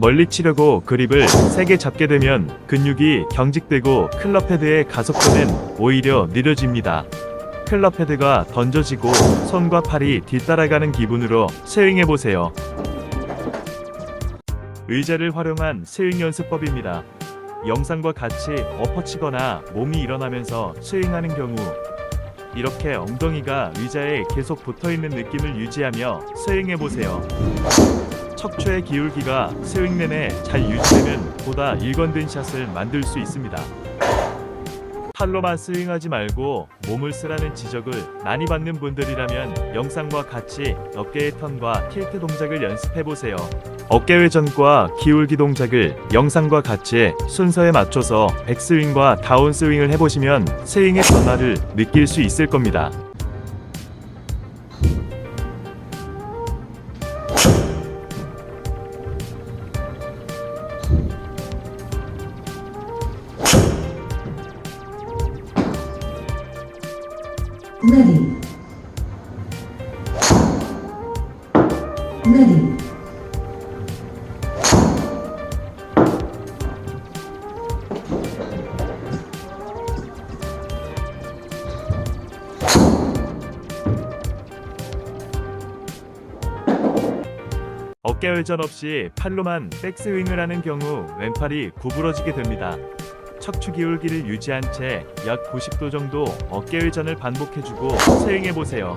멀리 치려고 그립을 세게 잡게 되면 근육이 경직되고 클럽 헤드의 가속도는 오히려 느려집니다. 클럽 헤드가 던져지고 손과 팔이 뒤따라가는 기분으로 스윙해 보세요. 의자를 활용한 스윙 연습법입니다. 영상과 같이 엎어치거나 몸이 일어나면서 스윙하는 경우 이렇게 엉덩이가 의자에 계속 붙어 있는 느낌을 유지하며 스윙해 보세요. 척추의 기울기가 스윙 내내 잘 유지되면 보다 일관된 샷을 만들 수 있습니다. 팔로만 스윙하지 말고 몸을 쓰라는 지적을 많이 받는 분들이라면 영상과 같이 어깨의 턴과 틸트 동작을 연습해 보세요. 어깨 회전과 기울기 동작을 영상과 같이 순서에 맞춰서 백스윙과 다운스윙을 해보시면 스윙의 변화를 느낄 수 있을 겁니다. Ready. Ready. 어깨 회전 없이 팔로만 백스윙을 하는 경우 왼팔이 구부러지게 됩니다. 척추 기울기를 유지한 채 약 90도 정도 어깨 회전을 반복해주고 스윙해 보세요.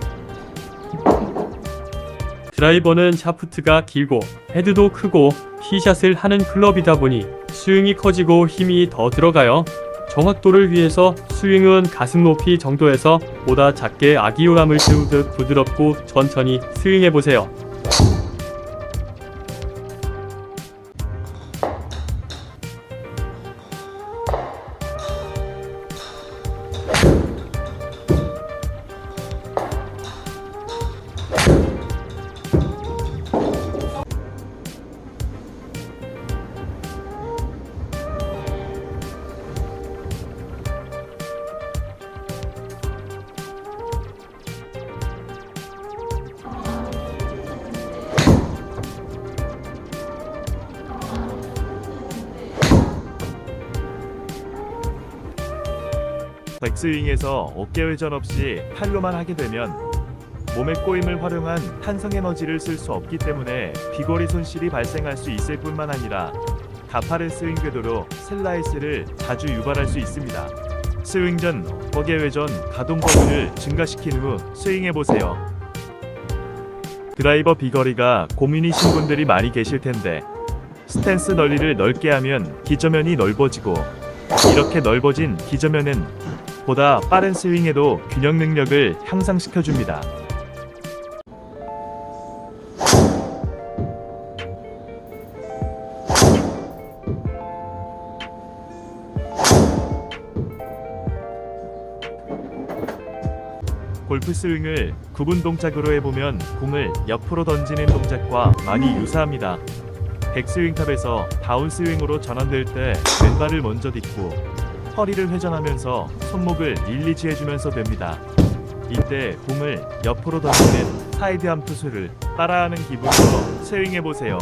드라이버는 샤프트가 길고 헤드도 크고 티샷을 하는 클럽이다 보니 스윙이 커지고 힘이 더 들어가요. 정확도를 위해서 스윙은 가슴 높이 정도에서 보다 작게 아기오람을 세우듯 부드럽고 천천히 스윙해 보세요. 백스윙에서 어깨 회전 없이 팔로만 하게 되면 몸의 꼬임을 활용한 탄성 에너지를 쓸 수 없기 때문에 비거리 손실이 발생할 수 있을 뿐만 아니라 가파른 스윙 궤도로 슬라이스를 자주 유발할 수 있습니다. 스윙 전 어깨 회전 가동 범위를 증가시킨 후 스윙해 보세요. 드라이버 비거리가 고민이신 분들이 많이 계실 텐데 스탠스 너리를 넓게 하면 기저면이 넓어지고 이렇게 넓어진 기저면은 보다 빠른 스윙에도 균형 능력을 향상시켜 줍니다. 골프 스윙을 구분 동작으로 해보면 공을 옆으로 던지는 동작과 많이 유사합니다. 백스윙탑에서 다운스윙으로 전환될 때 왼발을 먼저 딛고 허리를 회전하면서 손목을 릴리즈해주면서 됩니다. 이때 공을 옆으로 던지는 사이드암 투수를 따라하는 기분으로 스윙해보세요.